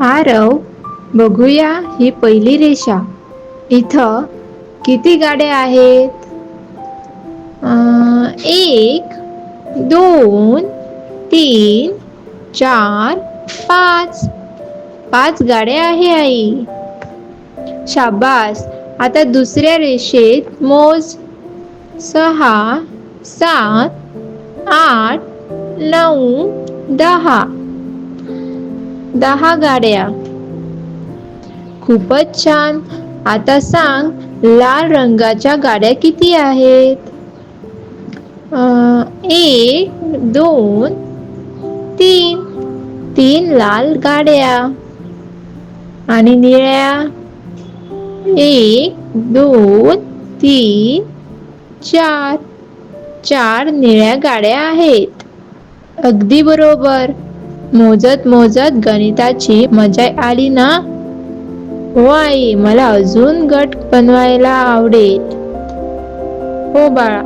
आरव बघूया ही पहिली रेषा. इथं किती गाड्या आहेत? एक दोन तीन चार पाच. पाच गाड्या आहे आई. शाबास. आता दुसऱ्या रेषेत मोज. सहा सात आठ नऊ दहा. दहा गाड्या. खूपच छान. आता सांग लाल रंगाच्या गाड्या किती आहेत? एक दोन तीन. तीन लाल गाड्या. आणि निळ्या? एक दोन तीन चार. चार निळ्या गाड्या आहेत. अगदी बरोबर. मोजत मोजत गणिताची मजा आली ना? हो आई मला अजून गट बनवायला आवडेल. हो बाळा.